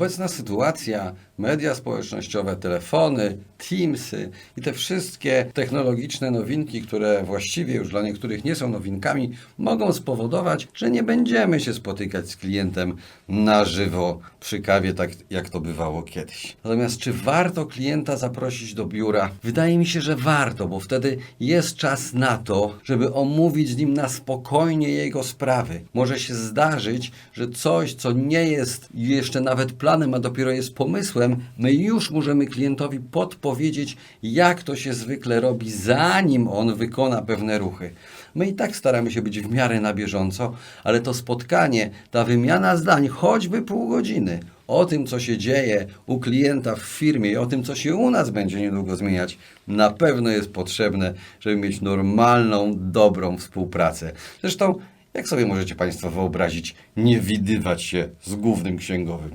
Obecna sytuacja, media społecznościowe, telefony, Teamsy i te wszystkie technologiczne nowinki, które właściwie już dla niektórych nie są nowinkami, mogą spowodować, że nie będziemy się spotykać z klientem na żywo przy kawie, tak jak to bywało kiedyś. Natomiast czy warto klienta zaprosić do biura? Wydaje mi się, że warto, bo wtedy jest czas na to, żeby omówić z nim na spokojnie jego sprawy. Może się zdarzyć, że coś, co nie jest jeszcze nawet planem, a dopiero jest pomysłem, my już możemy klientowi podpowiedzieć, jak to się zwykle robi, zanim on wykona pewne ruchy. My i tak staramy się być w miarę na bieżąco, ale to spotkanie, ta wymiana zdań, choćby pół godziny, o tym, co się dzieje u klienta w firmie i o tym, co się u nas będzie niedługo zmieniać, na pewno jest potrzebne, żeby mieć normalną, dobrą współpracę. Zresztą, jak sobie możecie Państwo wyobrazić, nie widywać się z głównym księgowym?